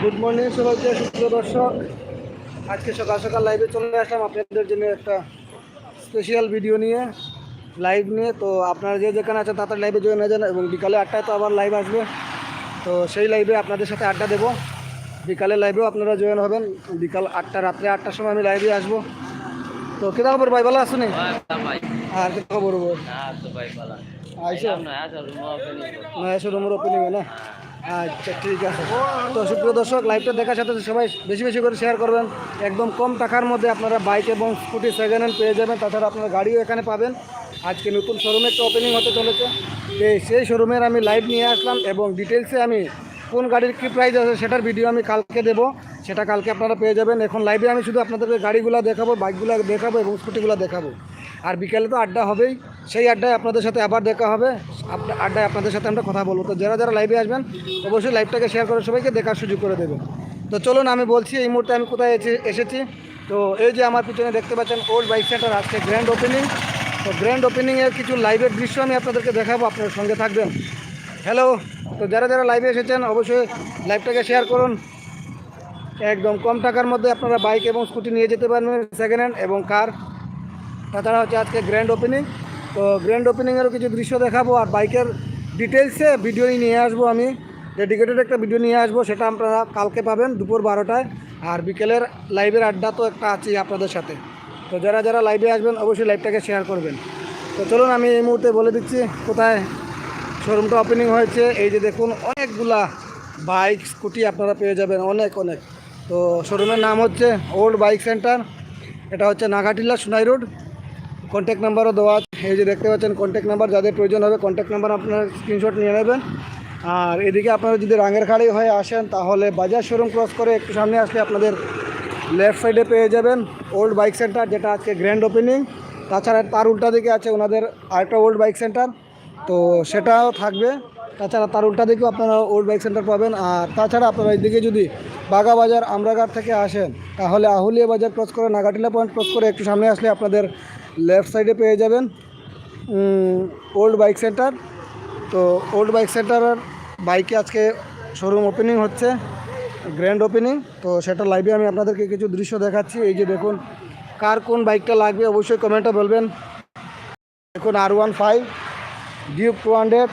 Good morning সবাইকে সুপ্রিয় দর্শক। আজকে সকাল সকাল লাইভে চলে আসলাম আপনাদের জন্য একটা স্পেশাল ভিডিও নিয়ে লাইভ নিয়ে। তো আপনারা যে যেখানে আছেন তাড়াতাড়ি লাইভে জয়েন হয়ে যান এবং বিকালে আটটায় তো আবার লাইভ আসবে। তো সেই লাইভে আপনাদের সাথে আড্ডা দেবো। বিকালে লাইভেও আপনারা জয়েন হবেন। বিকাল আটটা, রাত্রে আটটার সময় আমি লাইভে আসব। তো কেটা খবর ভাই ভালো আসুনি আর কেটা খবর আইসো? না রুমের ওপেনিং না আচ্ছা ঠিক আছে। তো সুপ্রিয় দর্শক লাইভটা দেখার সাথে সবাই বেশি বেশি করে শেয়ার করবেন। একদম কম টাকার মধ্যে আপনারা বাইক এবং স্কুটি সেকেন্ড হ্যান্ড পেয়ে যাবেন। তাছাড়া আপনারা গাড়িও এখানে পাবেন। আজকে নতুন শোরুমে একটা ওপেনিং হতে চলেছে। এই সেই শোরুমের আমি লাইভ নিয়ে আসলাম এবং ডিটেলসে আমি কোন গাড়ির কী প্রাইস আছে সেটার ভিডিও আমি কালকে দেবো। সেটা কালকে আপনারা পেয়ে যাবেন। এখন লাইভে আমি শুধু আপনাদেরকে গাড়িগুলো দেখাবো বাইকগুলো দেখাবো এবং স্কুটিগুলো দেখাবো। আর বিকেলে তো আড্ডা হবেই। সেই আড্ডায় আপনাদের সাথে আবার দেখা হবে। আড্ডায় আপনাদের সাথে আমরা কথা বলব। তো যারা যারা লাইভে আসবেন, অবশ্যই লাইভটাকে শেয়ার করে সবাইকে দেখার সুযোগ করে দেবেন। তো চলুন আমি বলছি, এই মুহূর্তে আমি কোথায় এসে- এসেছি। তো এই যে আমার পিছনে দেখতে পাচ্ছেন ওল্ড বাইক সেন্টার আজকে গ্র্যান্ড ওপেনিং তো গ্র্যান্ড ওপেনিংয়ের কিছু লাইভের দৃশ্য আমি আপনাদেরকে দেখাবো, আপনার সঙ্গে থাকবেন। হ্যালো তো যারা যারা লাইভে এসেছেন, অবশ্যই লাইভটাকে শেয়ার করুন। একদম কম টাকার মধ্যে আপনারা বাইক এবং স্কুটি নিয়ে যেতে পারবেন সেকেন্ড হ্যান্ড এবং কার তাছাড়া হচ্ছে আজকে গ্র্যান্ড ওপেনিং তো গ্র্যান্ড ওপেনিংয়েরও কিছু দৃশ্য দেখাবো আর বাইকের ডিটেলসে ভিডিও নিয়ে আসব আমি। ডেডিকেটেড একটা ভিডিও নিয়ে আসব, সেটা আপনারা কালকে পাবেন দুপুর বারোটায়। আর বিকেলের লাইভের আড্ডা তো একটা আছেই আপনাদের সাথে। তো যারা যারা লাইভে আসবেন, অবশ্যই লাইভটাকে শেয়ার করবেন। তো চলুন, আমি এই মুহূর্তে বলে দিচ্ছি কোথায় শোরুমটা ওপেনিং হয়েছে। এই যে দেখুন, অনেকগুলা বাইক, স্কুটি আপনারা পেয়ে যাবেন, অনেক অনেক। তো শোরুমের নাম হচ্ছে ওল্ড বাইক সেন্টার এটা হচ্ছে নাগাটিলা সোনাই রোড। কন্ট্যাক্ট নাম্বারও দেওয়া আছে। এই যে দেখতে পাচ্ছেন কন্ট্যাক্ট নাম্বার যাদের প্রয়োজন হবে কন্ট্যাক্ট নাম্বার আপনারা স্ক্রিনশট নিয়ে নেবেন। আর এদিকে আপনারা যদি রাঙের খাড়ি হয়ে আসেন, তাহলে বাজার শোরুম ক্রস করে একটু সামনে আসলে আপনাদের লেফট সাইডে পেয়ে যাবেন ওল্ড বাইক সেন্টার যেটা আজকে গ্র্যান্ড ওপেনিং তাছাড়া তার উল্টা দিকে আছে ওনাদের আরেকটা ওল্ড বাইক সেন্টার তো সেটাও থাকবে। তাছাড়া তার উল্টা দিকেও আপনারা ওল্ড বাইক সেন্টার পাবেন। আর তাছাড়া আপনারা এইদিকে যদি বাগা বাজার, আমরাঘাট থেকে আসেন, তাহলে আহুলিয়া বাজার ক্রস করে, নাগাটিলা পয়েন্ট ক্রস করে একটু সামনে আসলে আপনাদের লেফট সাইডে পেয়ে যাবেন ওল্ড বাইক সেন্টার তো ওল্ড বাইক সেন্টারের বাইকে আজকে শোরুম ওপেনিং হচ্ছে গ্র্যান্ড ওপেনিং তো সেটা লাইভে আমি আপনাদেরকে কিছু দৃশ্য দেখাচ্ছি। এই যে দেখুন, কার কোন বাইকটা লাগবে, অবশ্যই কমেন্টে বলবেন। দেখুন R one five Duke two hundred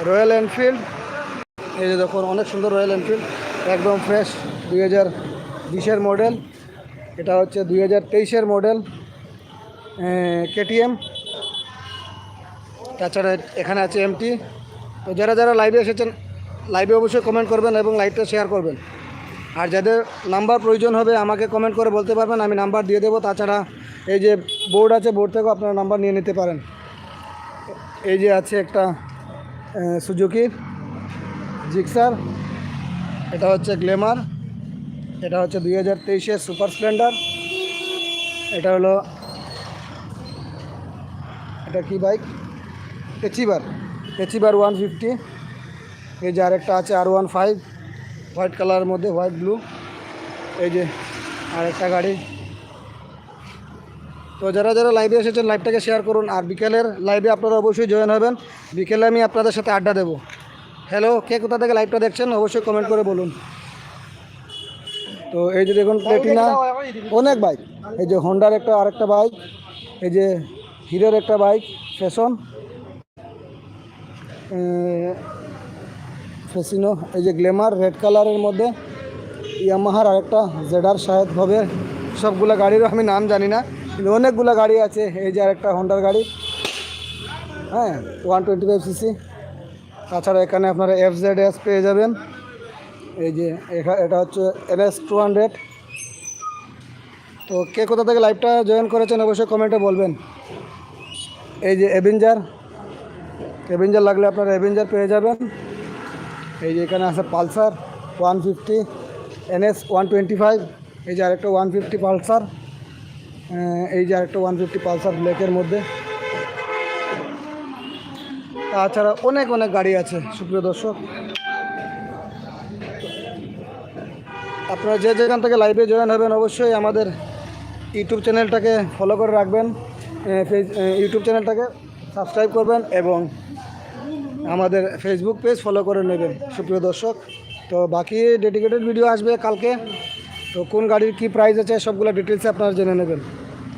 Royal Enfield. এই যে দেখুন, অনেক সুন্দর রয়্যাল এনফিল্ড, একদম ফ্রেশ দুই হাজার বিশের মডেল। এটা হচ্ছে দুই হাজার তেইশের মডেল কেটিএম। তাছাড়া এখানে আছে এমটি। তো যারা যারা লাইভে এসেছেন, লাইভে অবশ্যই কমেন্ট করবেন এবং লাইভটা শেয়ার করবেন। আর যাদের নাম্বার প্রয়োজন হবে, আমাকে কমেন্ট করে বলতে পারবেন, আমি নাম্বার দিয়ে দেবো। তাছাড়া এই যে বোর্ড আছে বোর্ড থেকেও আপনারা নাম্বার নিয়ে নিতে পারেন। এই যে আছে একটা সুজুকির জিক্সার এটা হচ্ছে গ্লেমার এটা হচ্ছে দুই হাজার তেইশের সুপার স্প্লেন্ডার এটা হলো, এটা কি bike achiever achiever one fifty এই যে আরেকটা আছে আর ওয়ান ফাইভ হোয়াইট কালারের মধ্যে হোয়াইট ব্লু এই যে আরেকটা গাড়ি। তো যারা যারা লাইভে এসেছেন লাইভটাকে শেয়ার করুন। আর বিকেলের লাইভে আপনারা অবশ্যই জয়েন হবেন। বিকেলে আমি আপনাদের সাথে আড্ডা দেবো। হ্যালো কে কোথা থেকে লাইভটা দেখছেন? অবশ্যই কমেন্ট করে বলুন। তো এই যে দেখুন প্লেটিনা অনেক বাইক এই যে হন্ডার একটা আরেকটা বাইক এই যে হিরোর একটা বাইক ফ্যাশন ফেসিনো এই যে গ্ল্যামার রেড কালারের মধ্যে ইয়ামাহার আরেকটা জেডার শায়দ হবে। সবগুলো গাড়িরও আমি নাম জানি না। কিন্তু অনেকগুলো গাড়ি আছে, এই যে আরেকটা হন্ডার গাড়ি। হ্যাঁ ওয়ান টোয়েন্টি ফাইভ সিসি তাছাড়া এখানে আপনারা এফ জেড এস পেয়ে যাবেন। এই যে এটা হচ্ছে এল এস টু হান্ড্রেড তো কে কোথা থেকে লাইভটা জয়েন করেছেন অবশ্যই কমেন্টে বলবেন। এই যে অ্যাভেঞ্জার অ্যাভেঞ্জার লাগলে আপনারা অ্যাভেঞ্জার পেয়ে যাবেন। এই যে এখানে আছে Pulsar one fifty NS one twenty five এই যে আরেকটা ওয়ান ফিফটি পালসার এই যে আরেকটা ওয়ান ফিফটি পালসার ব্ল্যাকের মধ্যে। তাছাড়া অনেক অনেক গাড়ি আছে, সুপ্রিয় দর্শক। আপনারা যে যেখান থেকে লাইভে জয়েন হবেন, অবশ্যই আমাদের ইউটিউব চ্যানেলটাকে ফলো করে রাখবেন ইউটিউব চ্যানেলটাকে সাবস্ক্রাইব করবেন এবং আমাদের ফেসবুক পেজ ফলো করে নেবেন, সুপ্রিয় দর্শক। তো বাকি ডেডিকেটেড ভিডিও আসবে কালকে। তো কোন গাড়ির কি প্রাইস আছে সবগুলো ডিটেলসে আপনারা জেনে নেবেন।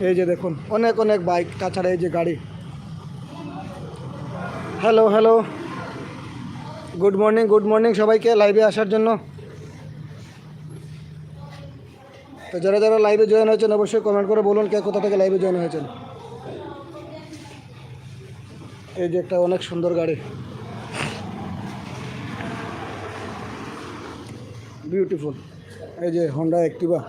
এই যে দেখুন, অনেক অনেক বাইক তাছাড়া এই যে গাড়ি। Hello hello good morning good morning সবাইকে লাইভে আসার জন্য। তো যারা যারা লাইভে জয়েন হয়েছেন, অবশ্যই কমেন্ট করে বলুন কে কোথা থেকে লাইভে জয়েন হয়েছেন। এই যে একটা অনেক সুন্দর গাড়ি। বিউটিফুল এই যে হন্ডা অ্যাক্টিভা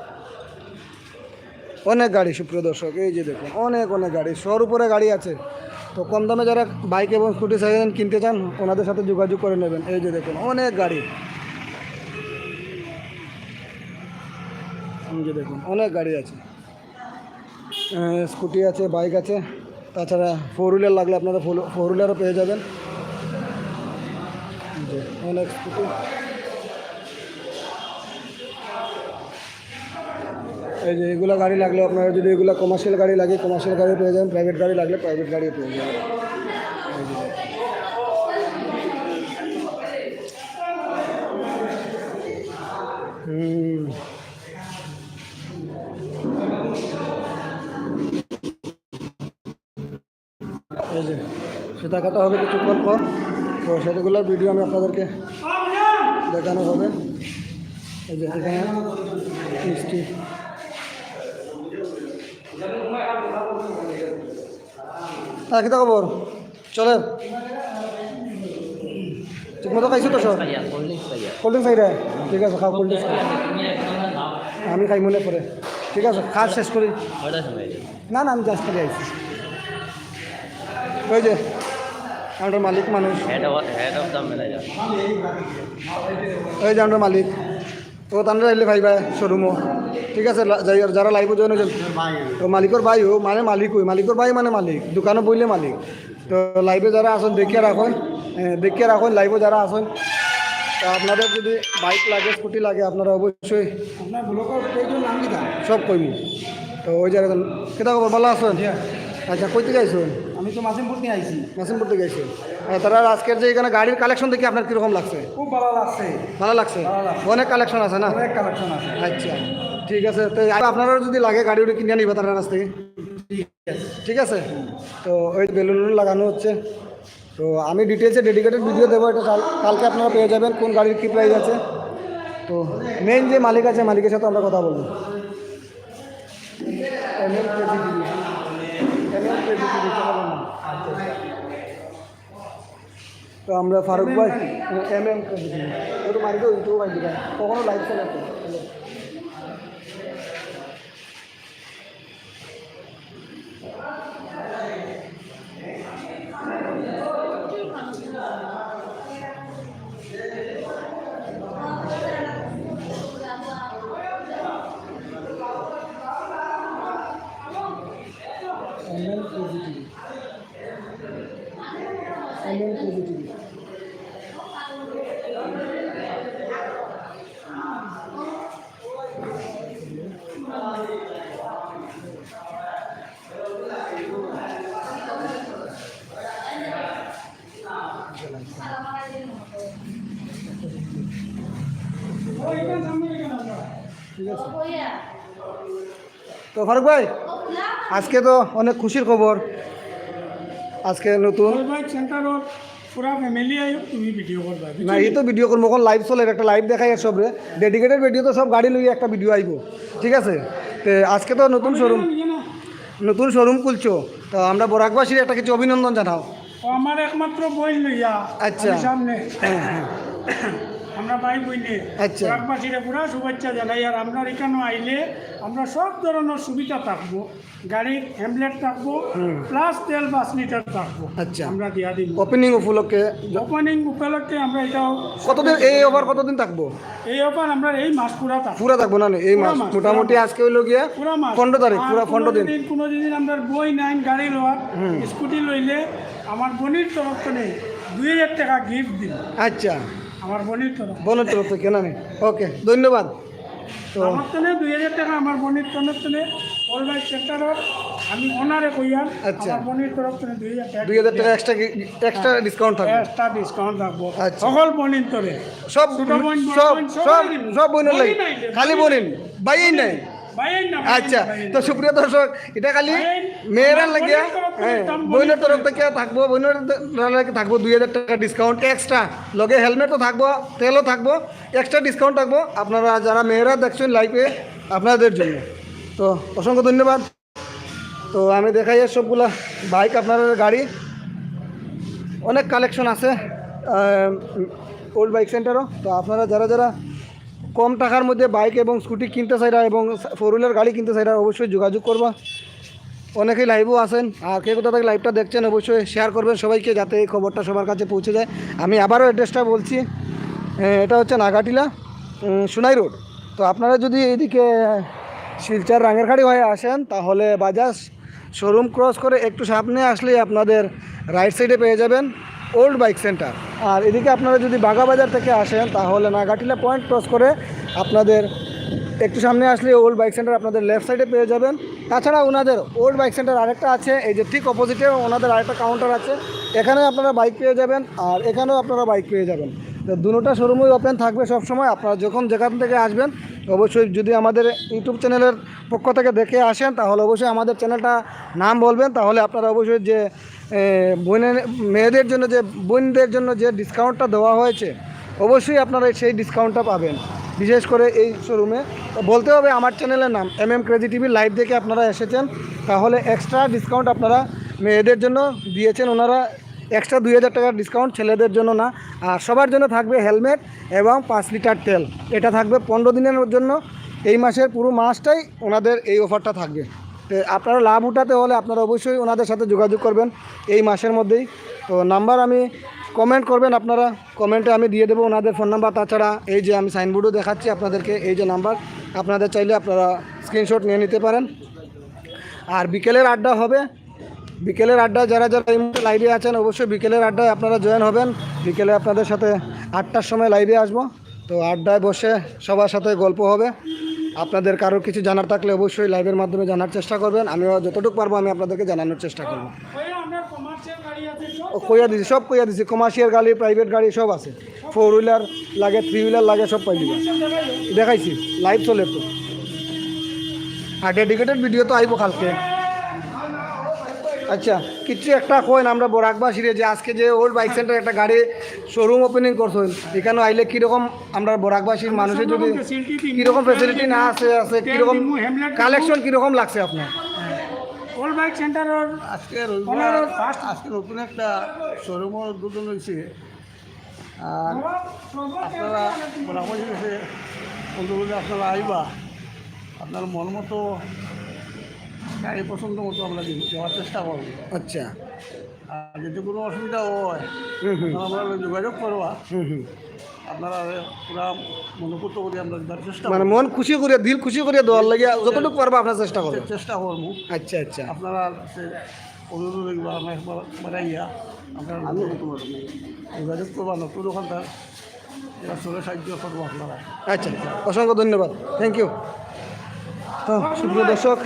অনেক গাড়ি, সুপ্রিয় দর্শক, এই যে দেখুন, অনেক অনেক গাড়ি, শহর উপরে গাড়ি আছে। তো কম দামে যারা বাইক এবং স্কুটি হ্যান্ড কিনতে চান, ওনাদের সাথে যোগাযোগ করে নেবেন। এই যে দেখুন, অনেক গাড়ি। যে দেখুন, অনেক গাড়ি আছে। স্কুটি আছে বাইক আছে। তাছাড়া ফোর হুইলার লাগলে আপনারা ফোর হুইলারও পেয়ে যাবেন। অনেক স্কুটি এই যে এগুলো গাড়ি লাগলে আপনারা যদি এগুলো কমার্শিয়াল গাড়ি লাগে কমার্শিয়াল গাড়ি পেয়ে যাবেন প্রাইভেট গাড়ি লাগলে প্রাইভেট গাড়ি পেয়ে যাবেন সেটা কাটা হবে কিছুক্ষণ পর। তো সেগুলোর ভিডিও আমি আপনাদেরকে দেখানো হবে। এই যে, এখানে মিষ্টি হ্যাঁ কিতা খবর। চলে। ঠিক মতো খাইছো তো সব? কোল্ড ড্রিঙ্কস খাই ঠিক আছে খাও কোল্ড ড্রিঙ্কস আমি খাই মনে পরে। ঠিক আছে খাওয়া শেষ করি। না না আমি জাস্ট করে আইছি। ওই যে আমাদের মালিক মানুষ। ওই যে আমাদের মালিক। তো তান্ডা এলে ভাই ভাই শোরুমও ঠিক আছে যাই- যারা লাইভ জয়েন হয়েছেন তো মালিকর ভাই ও মানে মালিক ওই, মালিকর ভাই মানে মালিক, দোকানও বইলে মালিক। তো লাইভে যারা আসেন, দেখিয়ে রাখুন দেখিয়ে রাখুন লাইভে যারা আসেন। তো আপনাদের যদি বাইক লাগে স্কুটি লাগে, আপনারা অবশ্যই সব কইমু। তো ওই জায়গায় কেটা ভালো আছেন? আচ্ছা কই থেকে আইসুন আমি তো মাসিমপুর নিয়ে আইছি। মাসিমপুর থেকে আইসুন তারা আজকের যে এখানে গাড়ির কালেকশন দেখি আপনার কীরকম লাগছে? খুব ভালো লাগছে। ভালো লাগছে? অনেক কালেকশন আছে না? অনেক কালেকশন আছে। আচ্ছা ঠিক আছে। তো আপনারা যদি লাগে গাড়ি উড়ি কিনে নিবে তার কাছ থেকে। ঠিক আছে? তো ওই বেলুন লাগানো হচ্ছে। তো আমি ডিটেলসে ডেডিকেটেড ভিডিও দেবো। এটা কালকে আপনারা পেয়ে যাবেন কোন গাড়ির কী প্রাইস আছে। তো মেইন যে মালিক আছে মালিকের সাথে আমরা কথা বলব। ML KGTV তো আমরা ফারুক ভাই এম এম কখনো লাইভ চলে ফারুক ভাই আজকে তো অনেক খুশির খবর। আজকে নতুন পুরা ফ্যামিলি আই তুমি ভিডিও করবা না এই তো ভিডিও করব এখন লাইভ চলে একটা লাইভ দেখাই আর সবরে। ডেডিকেটেড ভিডিও তো সব গাড়ি লইয়ে একটা ভিডিও আইব ঠিক আছে? তো আজকে তো নতুন শোরুম নতুন শোরুম খুলছো। তো আমরা বরাকবাসীর একটা কিছু অভিনন্দন জানাও। আমার একমাত্র বই লইয়া আচ্ছা। সামনে। হ্যাঁ হ্যাঁ। আমরা ভাই বইনে আচ্ছা। গ্রামবাসীরা পুরা শুভেচ্ছা জানাই। আর আপনার এখানে আইলে আমরা সব ধরনের সুবিধা থাকব। গাড়ির হ্যামলেট থাকব প্লাস তেল পাঁচ লিটার থাকব। আচ্ছা। আমরা দিয়া দিব। ওপেনিং উপলক্ষে ওপেনিং উপলক্ষে আমরা এটাও কতদিন এই ওভার কতদিন থাকব? এই অফার আমরা এই মাস পুরা থাকব। পুরা থাকব না এই মাস। মোটামুটি আজকে হইল গিয়া পুরা মাস। পনেরো তারিখ পুরা পনেরো দিন। কোনোদিন- কোনোদিন আমরা বই নাইন গাড়ি লওয়ার। স্কুটি লইলে আমার বোনির তরফ থেকে দুই হাজার টাকা গিফট দিন আচ্ছা। আমার বোনির তরফ বোনের তরফ থেকে না ওকে ধন্যবাদ। তো আমার তনে দুই হাজার টাকা আমার বনির আমি ওনারে আচ্ছা। আমার বোনের তরফ থেকে দুই হাজার টাকা। দুই হাজার টাকা এক্সট্রা এক্সট্রা ডিসকাউন্ট থাকবে? এক্সট্রা ডিসকাউন্ট থাকব। আচ্ছা। সকল বোনের তরে। সব বোনের লাগে। খালি বোনেন বাইই নাই। আচ্ছা তো। সুপ্রিয় দর্শক এটা খালি মেয়েরা লাগিয়া তরফ থেকে হ্যাঁ তরফ থেকে থাকব লাগে থাকব দুই হাজার টাকা ডিসকাউন্ট এক্সট্রা লগে হেলমেটও থাকব তেলও থাকব এক্সট্রা ডিসকাউন্ট থাকব। আপনারা যারা মেয়েরা দেখছেন লাইফে আপনাদের জন্য। তো অসংখ্য ধন্যবাদ। তো আমি দেখাই সবগুলা বাইক আপনাদের গাড়ি। অনেক কালেকশন আছে ওল্ড বাইক সেন্টারও তো আপনারা যারা যারা কম টাকার মধ্যে বাইক এবং স্কুটি কিনতে চাইরা এবং ফোর হুইলার গাড়ি কিনতে চাইরা অবশ্যই যোগাযোগ করবা। অনেকেই লাইভও আছেন, আর কে কোথা থেকে লাইভটা দেখছেন অবশ্যই শেয়ার করবেন সবাইকে যাতে এই খবরটা সবার কাছে পৌঁছে যায়। আমি আবারও অ্যাড্রেসটা বলছি এটা হচ্ছে নাগাটিলা সুনাই রোড। তো আপনারা যদি এদিকে শিলচার রাঙেরখাড়ি হয়ে আসেন, তাহলে বাজাজ শোরুম ক্রস করে একটু সামনে আসলেই আপনাদের রাইট সাইডে পেয়ে যাবেন। Old bike centre. আর এদিকে আপনারা যদি বাগাবাজার থেকে আসেন, তাহলে নাগাটিলা পয়েন্ট ক্রস করে আপনাদের একটু সামনে আসলে ওল্ড বাইক সেন্টার আপনাদের লেফট সাইডে পেয়ে যাবেন। তাছাড়া ওনাদের ওল্ড বাইক সেন্টার আরেকটা আছে, এই যে ঠিক অপোজিটে ওনাদের আরেকটা কাউন্টার আছে। এখানে আপনারা বাইক পেয়ে যাবেন আর এখানেও আপনারা বাইক পেয়ে যাবেন। তো দুটোটা শোরুমই ওপেন থাকবে সব সময় আপনারা যখন যেখান থেকে আসবেন, অবশ্যই যদি আমাদের ইউটিউব চ্যানেলের পক্ষ থেকে দেখে আসেন, তাহলে অবশ্যই আমাদের চ্যানেলটা নাম বলবেন। তাহলে আপনারা অবশ্যই যে বোনের, মেয়েদের জন্য যে, বোনদের জন্য যে ডিসকাউন্টটা দেওয়া হয়েছে, অবশ্যই আপনারা সেই ডিসকাউন্টটা পাবেন। বিশেষ করে এই শোরুমে বলতে হবে, আমার চ্যানেলের নাম M M crazy TV live দেখে আপনারা এসেছেন। তাহলে এক্সট্রা ডিসকাউন্ট আপনারা মেয়েদের জন্য দিয়েছেন ওনারা। এক্সট্রা দুই হাজার টাকার ডিসকাউন্ট ছেলেদের জন্য না। আর সবার জন্য থাকবে হেলমেট এবং পাঁচ লিটার তেল। এটা থাকবে পনেরো দিনের জন্য। এই মাসের পুরো মাসটাই ওনাদের এই অফারটা থাকবে। আপনারা লাভ উঠাতে হলে আপনারা অবশ্যই ওনাদের সাথে যোগাযোগ করবেন এই মাসের মধ্যেই। তো নাম্বার আমি কমেন্ট করবেন আপনারা কমেন্টে আমি দিয়ে দেবো ওনাদের ফোন নাম্বার তাছাড়া এই যে আমি সাইনবোর্ডও দেখাচ্ছি আপনাদেরকে, এই যে নাম্বার। আপনাদের চাইলে আপনারা স্ক্রিনশট নিয়ে নিতে পারেন। আর বিকেলের আড্ডা হবে। বিকেলের আড্ডা যারা যারা এই মুহূর্তে লাইভে আছেন, অবশ্যই বিকেলের আড্ডায় আপনারা জয়েন হবেন। বিকেলে আপনাদের সাথে আটটার সময় লাইভে আসব। তো আড্ডায় বসে সবার সাথে গল্প হবে। আপনাদের কারোর কিছু জানার থাকলে অবশ্যই লাইভের মাধ্যমে জানার চেষ্টা করবেন। আমিও যতটুকু পারব আমি আপনাদেরকে জানানোর চেষ্টা করব। কইয়া দিছি, সব কইয়া দিছি। কমার্শিয়াল গাড়ি প্রাইভেট গাড়ি সব আছে। ফোর হুইলার লাগে থ্রি হুইলার লাগে, সব পাই দিবা। দেখাইছি লাইভ চলে তো। আর ডেডিকেটেড ভিডিও তো আইব কালকে। আচ্ছা কিছু একটা কইন আমরা বরাকবাসীরে যে আজকে যে ওল্ড বাইক সেন্টার একটা গাড়ি শোরুম ওপেনিং করছেন এখানে আইলে কীরকম আমরা বরাকবাসীর মানুষের যদি কীরকম ফেসিলিটি না আছে আছে কীরকম কালেকশন কীরকম লাগছে আপনার? ওল্ড বাইক সেন্টারের আজকে রবিবার আজকে নতুন একটা শোরুমের উদ্বোধন হয়েছে। আর আপনারা গেছে আপনারা আইবা আপনার মন মতো গাড়ি পছন্দ মতো আমরা দিব- দেওয়ার চেষ্টা করব। আচ্ছা। আর যদি কোনো অসুবিধা হয় আমরা যোগাযোগ করবা। আপনারা পুরা মনোপুত করে আমরা দেওয়ার চেষ্টা মানে মন খুশি করে দিল খুশি করে দেওয়ার লাগে যতটুকু পারব আপনার চেষ্টা করব। চেষ্টা করব। আচ্ছা আচ্ছা। আপনারা অনুরোধ দেখবা আমরা বাড়াইয়া আপনারা যোগাযোগ করবা। নতুন ওখানকার এরা চলে সাহায্য করব আপনারা। আচ্ছা অসংখ্য ধন্যবাদ। থ্যাংক ইউ তো সুপ্রিয় দর্শক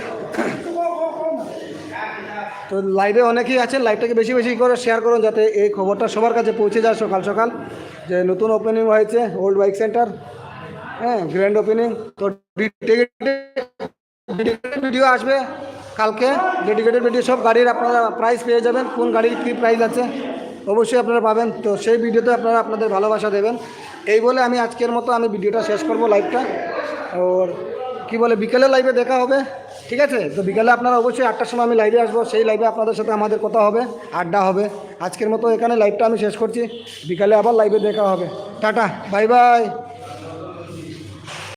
তো লাইভে অনেকেই আছেন লাইভটাকে বেশি বেশি করে শেয়ার করুন যাতে এই খবরটা সবার কাছে পৌঁছে যায় সকাল সকাল। যে নতুন ওপেনিং হয়েছে ওল্ড বাইক সেন্টার হ্যাঁ গ্র্যান্ড ওপেনিং তো ভিডিও আসবে কালকে। ডেডিকেটেড ভিডিও সব গাড়ির আপনারা প্রাইস পেয়ে যাবেন, কোন গাড়ির কী প্রাইস আছে অবশ্যই আপনারা পাবেন। তো সেই ভিডিওতে আপনারা আপনাদের ভালোবাসা দেবেন। এই বলে আমি আজকের মতো আমি ভিডিওটা শেষ করব লাইভটা ওর কি বলে, বিকেলে লাইভে দেখা হবে। ঠিক আছে? তো বিকালে আপনারা অবশ্যই আটটার সময় আমি লাইভে আসব। সেই লাইভে আপনাদের সাথে আমাদের কথা হবে, আড্ডা হবে। আজকের মতো এখানে লাইভটা আমি শেষ করছি। বিকালে আবার লাইভে দেখা হবে। Tata bye bye